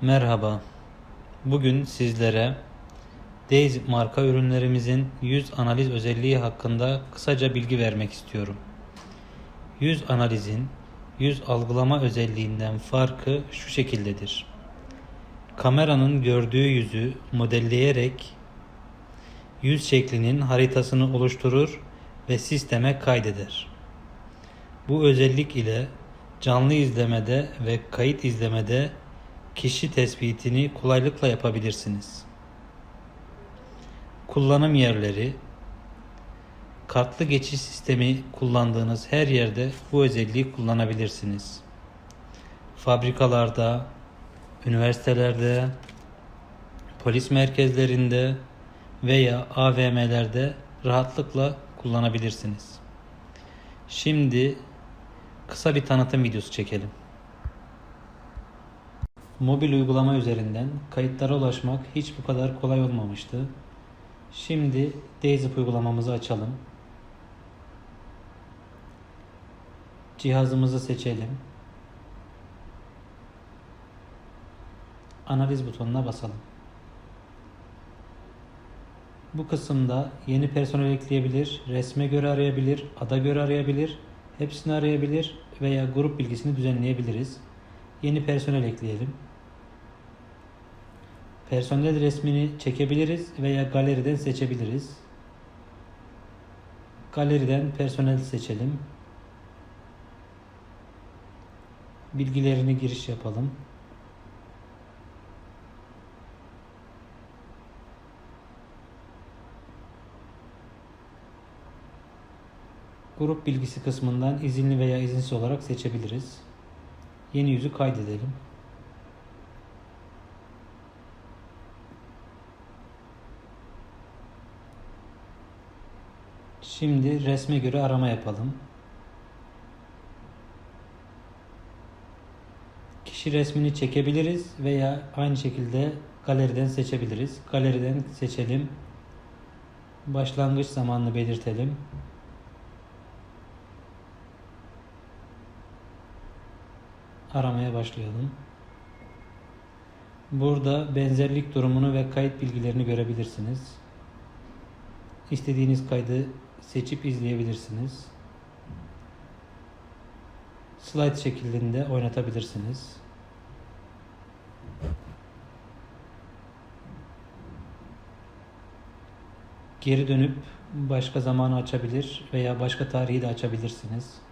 Merhaba. Bugün sizlere Daisy marka ürünlerimizin yüz analiz özelliği hakkında kısaca bilgi vermek istiyorum. Yüz analizin yüz algılama özelliğinden farkı şu şekildedir. Kameranın gördüğü yüzü modelleyerek yüz şeklinin haritasını oluşturur ve sisteme kaydeder. Bu özellik ile canlı izlemede ve kayıt izlemede kişi tespitini kolaylıkla yapabilirsiniz. Kullanım yerleri Kartlı geçiş sistemi kullandığınız her yerde bu özelliği kullanabilirsiniz. Fabrikalarda, üniversitelerde, polis merkezlerinde veya AVM'lerde rahatlıkla kullanabilirsiniz. Şimdi kısa bir tanıtım videosu çekelim. Mobil uygulama üzerinden kayıtlara ulaşmak hiç bu kadar kolay olmamıştı. Şimdi Dayzip uygulamamızı açalım. Cihazımızı seçelim. Analiz butonuna basalım. Bu kısımda yeni personel ekleyebilir, resme göre arayabilir, ada göre arayabilir, hepsini arayabilir veya grup bilgisini düzenleyebiliriz. Yeni personel ekleyelim. Personel resmini çekebiliriz veya galeriden seçebiliriz. Galeriden personel seçelim. Bilgilerini giriş yapalım. Grup bilgisi kısmından izinli veya izinsiz olarak seçebiliriz. Yeni yüzü kaydedelim. Şimdi resme göre arama yapalım. Kişi resmini çekebiliriz veya aynı şekilde galeriden seçebiliriz. Galeriden seçelim. Başlangıç zamanını belirtelim. Aramaya başlayalım. Burada benzerlik durumunu ve kayıt bilgilerini görebilirsiniz. İstediğiniz kaydı seçip izleyebilirsiniz. Slide şeklinde oynatabilirsiniz. Geri dönüp başka zamanı açabilir veya başka tarihi de açabilirsiniz.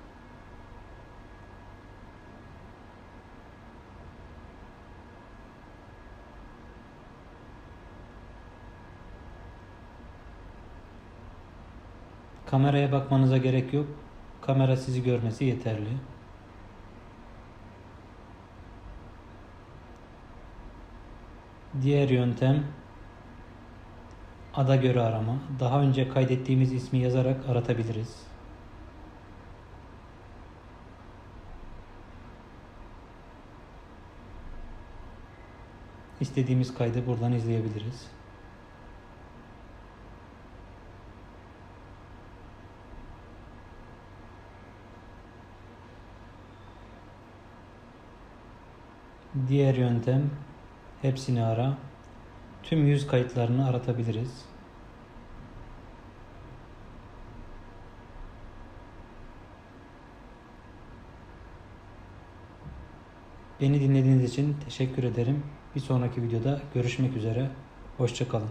Kameraya bakmanıza gerek yok. Kamera sizi görmesi yeterli. Diğer yöntem ada göre arama. Daha önce kaydettiğimiz ismi yazarak aratabiliriz. İstediğimiz kaydı buradan izleyebiliriz. Diğer yöntem hepsini ara. Tüm yüz kayıtlarını aratabiliriz. Beni dinlediğiniz için teşekkür ederim. Bir sonraki videoda görüşmek üzere. Hoşçakalın.